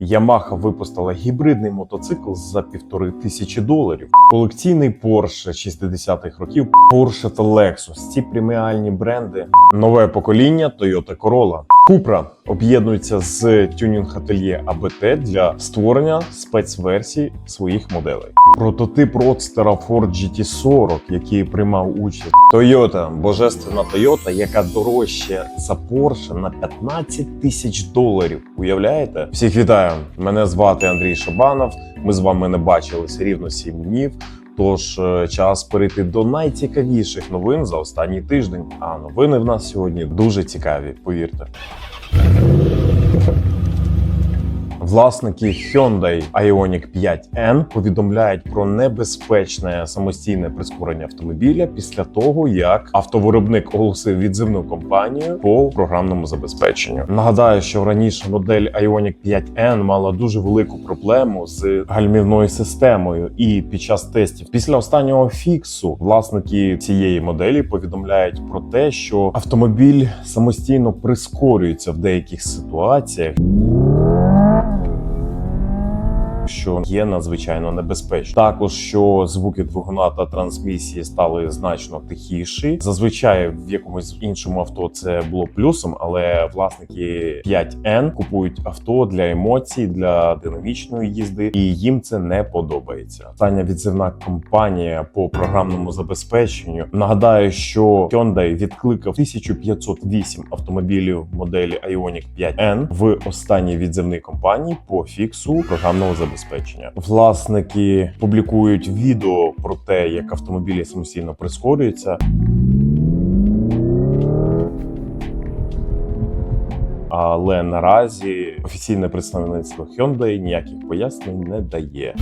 Yamaha випустила гібридний мотоцикл за півтори тисячі доларів. Колекційний Porsche 60-х років, Porsche та Lexus. Ці преміальні бренди. Нове покоління Toyota Corolla. Cupra об'єднується з тюнінг ательє ABT для створення спецверсій своїх моделей. Прототип родстера Ford GT40, який приймав участь. Toyota, божественна Toyota, яка дорожче за Porsche на 15 тисяч доларів. Уявляєте? Всіх вітаю! Мене звати Андрій Шабанов. Ми з вами не бачилися рівно 7 днів. Тож е, час перейти до найцікавіших новин за останній тиждень. А новини в нас сьогодні дуже цікаві, повірте. Власники Hyundai Ioniq 5N повідомляють про небезпечне самостійне прискорення автомобіля після того, як автовиробник оголосив відзивну кампанію по програмному забезпеченню. Нагадаю, що раніше модель Ioniq 5N мала дуже велику проблему з гальмівною системою, і під час тестів після останнього фіксу власники цієї моделі повідомляють про те, що автомобіль самостійно прискорюється в деяких ситуаціях що є надзвичайно небезпечно. Також що звуки двигуна та трансмісії стали значно тихіші. Зазвичай в якомусь іншому авто це було плюсом, але власники 5N купують авто для емоцій, для динамічної їзди, і їм це не подобається. Остання відзивна кампанія по програмному забезпеченню. Нагадаю, що Hyundai відкликав 1508 автомобілів моделі Ioniq 5N в останній відзивній кампанії по фіксу програмного забезпечення. Власники публікують відео про те, як автомобілі самостійно прискорюються. Але наразі офіційне представництво Hyundai ніяких пояснень не дає.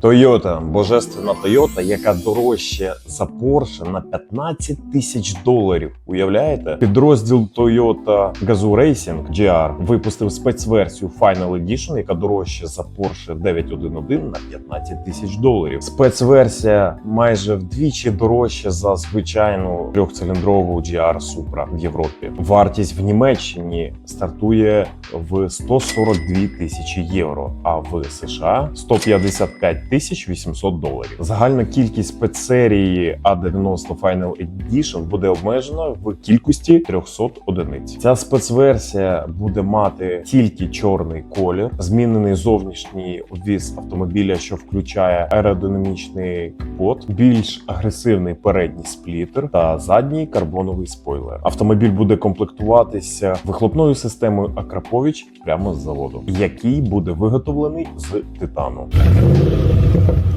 Toyota, божественна Toyota, яка дорожче за Porsche на 15 тисяч доларів. Уявляєте? Підрозділ Toyota Gazoo Racing GR випустив спецверсію Final Edition, яка дорожче за Porsche 911 на 15 тисяч доларів. Спецверсія майже вдвічі дорожча за звичайну трьохциліндрову GR Supra в Європі. Вартість в Німеччині стартує в 142 тисячі євро, а в США 155 тисяч 800 доларів. Загальна кількість спецсерії A90 Final Edition буде обмежена в кількості 300 одиниць. Ця спецверсія буде мати тільки чорний колір, змінений зовнішній обвіз автомобіля, що включає аеродинамічний капот, більш агресивний передній сплітер та задній карбоновий спойлер. Автомобіль буде комплектуватися вихлопною системою Акрапович прямо з заводу, який буде виготовлений з титану. Thank you.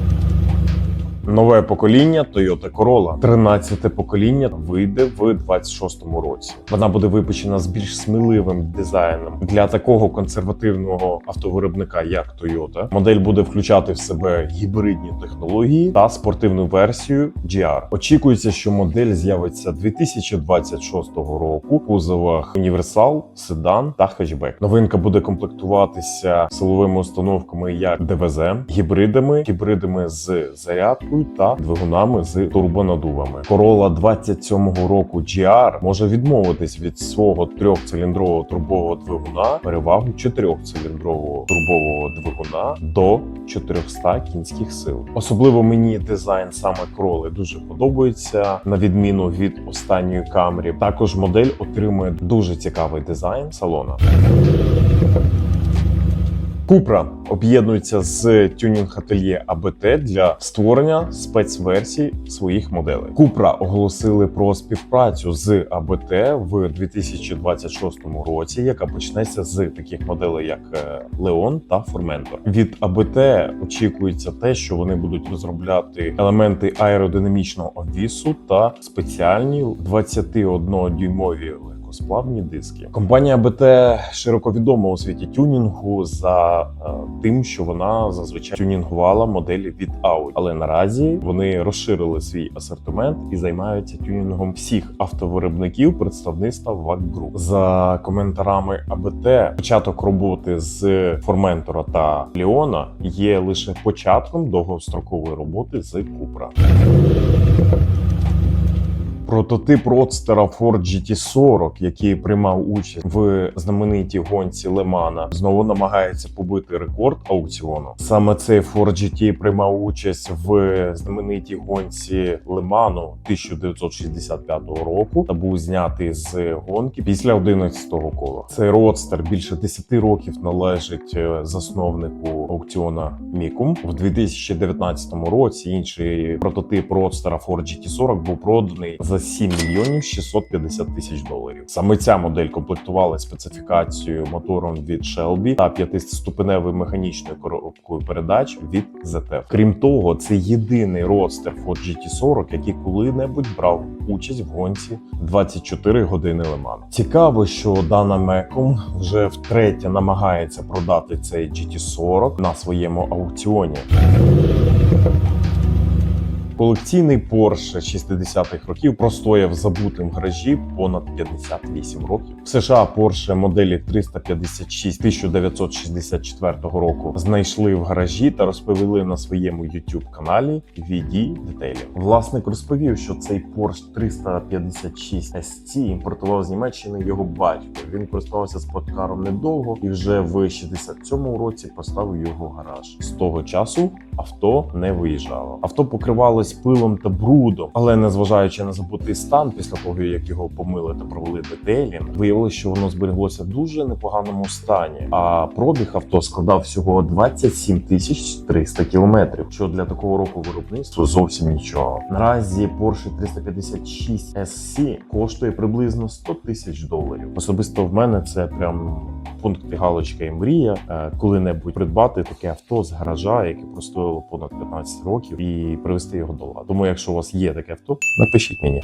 Нове покоління Toyota Corolla. 13-те покоління вийде в 26-му році. Вона буде випущена з більш сміливим дизайном для такого консервативного автовиробника, як Toyota. Модель буде включати в себе гібридні технології та спортивну версію GR. Очікується, що модель з'явиться 2026 року в кузовах універсал, седан та хетчбек. Новинка буде комплектуватися силовими установками як ДВЗ, гібридами, гібридами з зарядкою та двигунами з турбонадувами. Corolla 27-го року GR може відмовитись від свого трьохциліндрового турбового двигуна перевагу чотирьохциліндрового турбового двигуна до 400 кінських сил. Особливо мені дизайн саме Corolla дуже подобається, на відміну від останньої Camry. Також модель отримує дуже цікавий дизайн салона. Cupra об'єднується з тюнінг ательє ABT для створення спецверсій своїх моделей. Cupra оголосили про співпрацю з ABT в 2026 році, яка почнеться з таких моделей, як Leon та Formentor. Від ABT очікується те, що вони будуть розробляти елементи аеродинамічного обвісу та спеціальні 21-дюймові легкосплавні диски. Компанія БТ широко відома у світі тюнінгу за е, тим, що вона зазвичай тюнінгувала моделі від Audi. Але наразі вони розширили свій асортимент і займаються тюнінгом всіх автовиробників представництва VAG Group. За коментарами АБТ, початок роботи з Форментора та Леона є лише початком довгострокової роботи з Купра. Прототип родстера Ford GT40, який приймав участь в знаменитій гонці Лемана, знову намагається побити рекорд аукціону. Саме цей Ford GT приймав участь в знаменитій гонці Леману 1965 року та був знятий з гонки після 11-го кола. Цей родстер більше 10 років належить е, засновнику аукціона Мікум. В 2019 році інший прототип родстера Ford GT40 був проданий за 7 мільйонів 650 тисяч доларів. Саме ця модель комплектувала специфікацією мотором від Shelby та п'ятиступеневою механічною коробкою передач від ZF. Крім того, це єдиний родстер Ford GT40, який коли-небудь брав участь в гонці 24 години Леман. Цікаво, що дана Меком вже втретє намагається продати цей GT40 на своєму аукціоні. Колекційний Porsche 60-х років простояв в забутим гаражі понад 58 років. В США Porsche моделі 356 1964 року знайшли в гаражі та розповіли на своєму YouTube каналі VD детелі. Власник розповів, що цей Porsche 356 ST імпортував з Німеччини його батько. Він користувався спорткаром недовго і вже в 67-му році поставив його в гараж. З того часу авто не виїжджало. Авто покривалось пилом та брудом, але незважаючи на забутий стан, після того як його помили та провели детелінг, виявилося, що воно зберіглося в дуже непоганому стані. А пробіг авто складав всього 27 тисяч 300 кілометрів, що для такого року виробництва зовсім нічого. Наразі Porsche 356 SC коштує приблизно 100 тисяч доларів. Особисто в мене це прям пункт галочка і мрія е, коли-небудь придбати таке авто з гаража, яке простояло понад 15 років, і привезти його ладу. Тому, якщо у вас є таке авто, напишіть мені.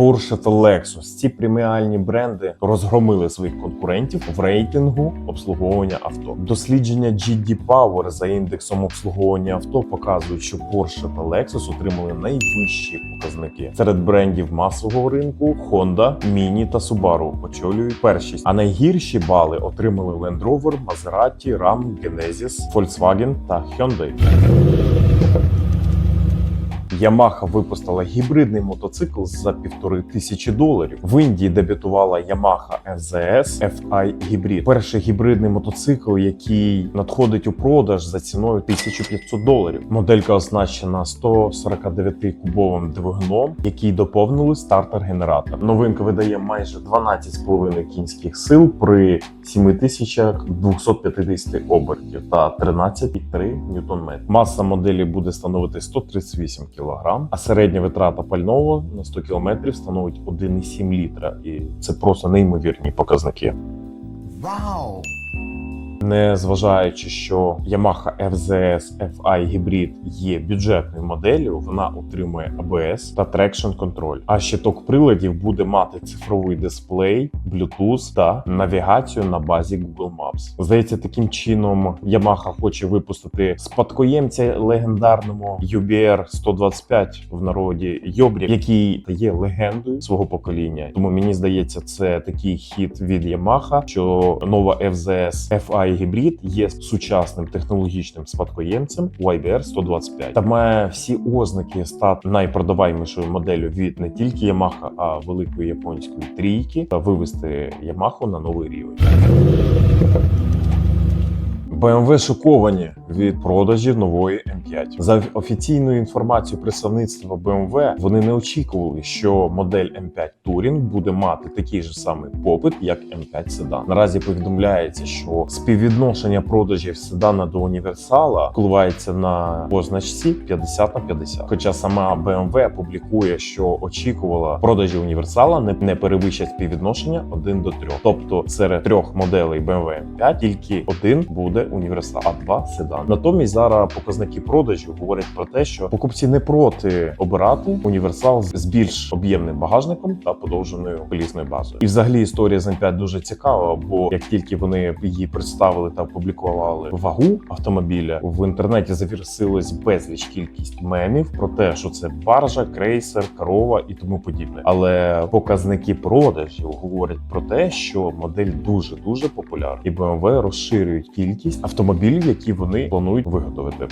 Porsche та Lexus. Ці преміальні бренди розгромили своїх конкурентів в рейтингу обслуговування авто. Дослідження GD Power за індексом обслуговування авто показують, що Porsche та Lexus отримали найвищі показники серед брендів масового ринку. Honda, Mini та Subaru очолюють першість. А найгірші бали отримали Land Rover, Maserati, Ram, Genesis, Volkswagen та Hyundai. Yamaha випустила гібридний мотоцикл за півтори тисячі доларів. В Індії дебютувала Yamaha FZS FI Hybrid. Перший гібридний мотоцикл, який надходить у продаж за ціною 1500 доларів. Моделька оснащена 149 кубовим двигуном, який доповнили стартер-генератор. Новинка видає майже 12,5 кінських сил при 7250 обертів та 13,3 ньютон-метр. Маса моделі буде становити 138 кг, а середня витрата пального на 100 км становить 1,7 літра. І це просто неймовірні показники. Wow! Не зважаючи, що Yamaha FZS FI Hybrid є бюджетною моделлю, вона отримує ABS та Traction Control. А щиток приладів буде мати цифровий дисплей, Bluetooth та навігацію на базі Google Maps. Здається, таким чином Yamaha хоче випустити спадкоємця легендарному UBR 125 в народі Йобрі, який є легендою свого покоління. Тому мені здається, це такий хід від Yamaha, що нова FZS FI Hybrid є сучасним технологічним спадкоємцем YBR 125 та має всі ознаки стати найпродаваймішою моделлю від не тільки Yamaha, а великої японської трійки та вивести Yamaha на новий рівень. BMW шоковані від продажів нової М5. За офіційною інформацією представництва BMW, вони не очікували, що модель М5 Touring буде мати такий же самий попит, як М5 Sedan. Наразі повідомляється, що співвідношення продажів седана до універсала коливається на позначці 50 на 50. Хоча сама BMW публікує, що очікувала продажі універсала не перевищать співвідношення 1 до 3. Тобто серед трьох моделей BMW M5 тільки один буде універсал, а два седан. Натомість зараз показники продажів говорять про те, що покупці не проти обирати універсал з більш об'ємним багажником та подовженою колісною базою. І взагалі історія з M5 дуже цікава, бо як тільки вони її представили та опублікували вагу автомобіля, в інтернеті завірсилась безліч кількість мемів про те, що це баржа, крейсер, корова і тому подібне. Але показники продажів говорять про те, що модель дуже дуже популярна, і BMW розширюють кількість автомобілів, які вони планують виготовити.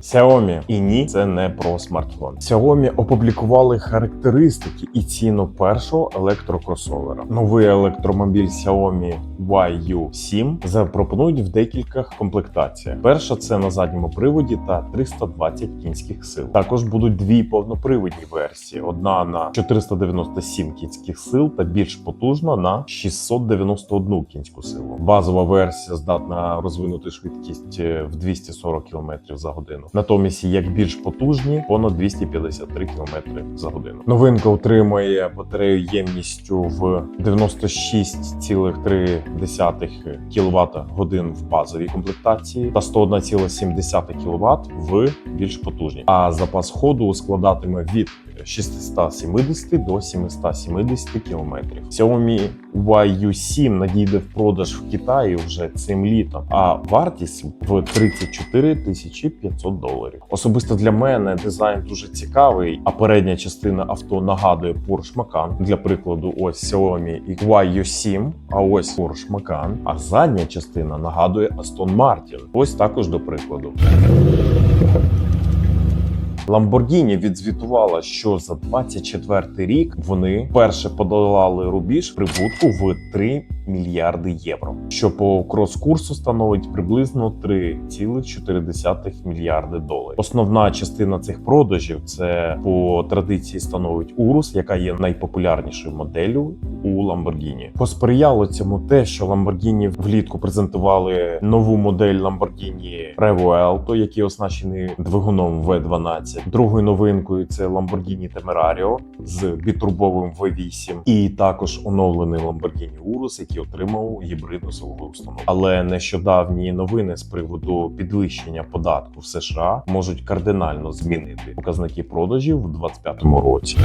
Xiaomi. І ні, це не про смартфон. Xiaomi опублікували характеристики і ціну першого електрокросовера. Новий електромобіль Xiaomi YU7 запропонують в декількох комплектаціях. Перша це на задньому приводі та 320 кінських сил. Також будуть дві повноприводні версії: одна на 497 кінських сил та більш потужна на 691 кінську силу. Базова версія здатна розвинути швидкість е, в 240 км за годину. Натомість, як більш потужні, понад 253 км за годину. Новинка отримує батарею ємністю в 96,3 кВт годин в базовій комплектації та 101,7 кВт в більш потужній. А запас ходу складатиме від 670 до 770 км. Xiaomi YU7 надійде в продаж в Китаї вже цим літом, а вартість в 34 тисячі 500 доларів. Особисто для мене дизайн дуже цікавий, а передня частина авто нагадує Porsche Macan. Для прикладу, ось Xiaomi YU7, а ось Porsche Macan. А задня частина нагадує Aston Martin. Ось також до прикладу. Lamborghini відзвітувала, що за 24 рік вони вперше подолали рубіж прибутку в 3 мільярди євро, що по крос-курсу становить приблизно 3,4 мільярди доларів. Основна частина цих продажів це по традиції становить Урус, яка є найпопулярнішою моделлю у Lamborghini. Посприяло цьому те, що Lamborghini влітку презентували нову модель Lamborghini Revuelto, який оснащений двигуном V12. Другою новинкою це Lamborghini Temerario з бітурбовим V8, і також оновлений Lamborghini Urus, який отримав гібридну силову установку. Але нещодавні новини з приводу підвищення податку в США можуть кардинально змінити показники продажів в 2025 році.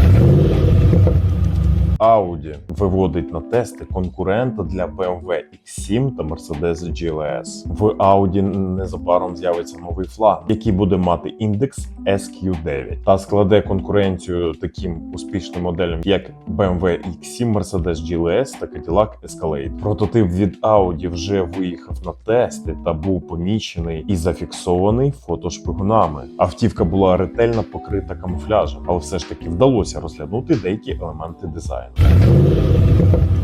Audi виводить на тести конкурента для BMW X7 та Mercedes GLS. В Audi незабаром з'явиться новий флаг, який буде мати індекс SQ9 та складе конкуренцію таким успішним моделям, як BMW X7, Mercedes GLS та Cadillac Escalade. Прототип від Audi вже виїхав на тести та був помічений і зафіксований фотошпигунами. Автівка була ретельно покрита камуфляжем, але все ж таки вдалося розглянути деякі елементи дизайну. bạn.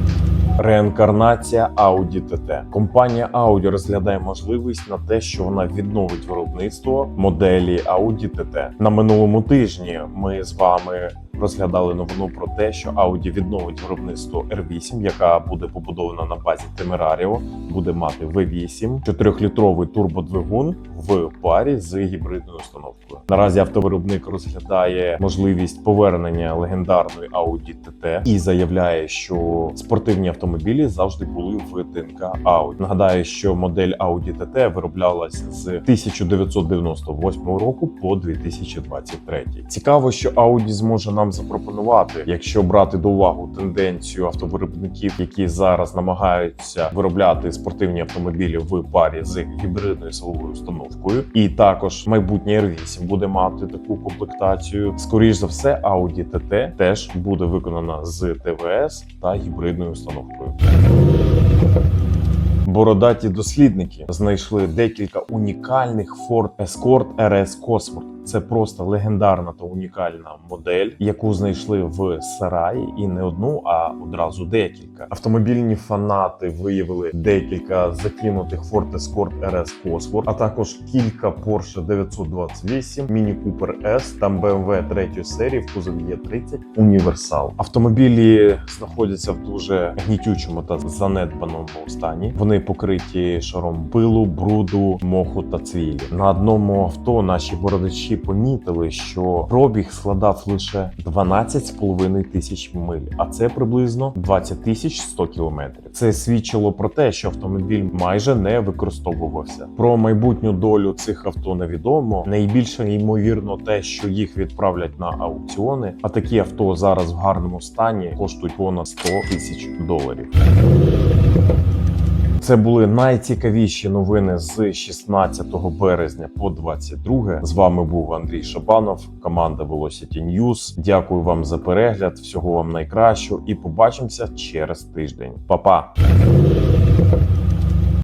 Реінкарнація Audi TT. Компанія Audi розглядає можливість на те, що вона відновить виробництво моделі Audi TT. На минулому тижні ми з вами розглядали новину про те, що Audi відновить виробництво R8, яка буде побудована на базі Temerario, буде мати V8, 4-літровий турбодвигун в парі з гібридною установкою. Наразі автовиробник розглядає можливість повернення легендарної Audi TT і заявляє, що спортивні автомобілі завжди були в ДНК Audi. Нагадаю, що модель Audi TT вироблялася з 1998 року по 2023. Цікаво, що Audi зможе нам запропонувати, якщо брати до уваги тенденцію автовиробників, які зараз намагаються виробляти спортивні автомобілі в парі з гібридною силовою установкою, і також майбутнє R8 буде мати таку комплектацію. Скоріш за все, Audi TT теж буде виконана з ТВС та гібридною установкою. Бородаті дослідники знайшли декілька унікальних Ford Escort RS Cosworth. Це просто легендарна та унікальна модель, яку знайшли в сараї, і не одну, а одразу декілька. Автомобільні фанати виявили декілька закинутих Ford Escort RS Cosworth, а також кілька Porsche 928, Mini Cooper S та BMW 3 серії в кузові Є30 Універсал. Автомобілі знаходяться в дуже гнітючому та занедбаному стані. Вони покриті шаром пилу, бруду, моху та цвілі. На одному авто наші бородачі помітили, що пробіг складав лише 12,5 тисяч миль, а це приблизно 20 тисяч 100 кілометрів. Це свідчило про те, що автомобіль майже не використовувався. Про майбутню долю цих авто невідомо. Найбільше ймовірно те, що їх відправлять на аукціони. А такі авто зараз в гарному стані коштують понад 100 тисяч доларів. Це були найцікавіші новини з 16 березня по 22. З вами був Андрій Шабанов, команда Velocity News. Дякую вам за перегляд. Всього вам найкращого і побачимося через тиждень. Па-па!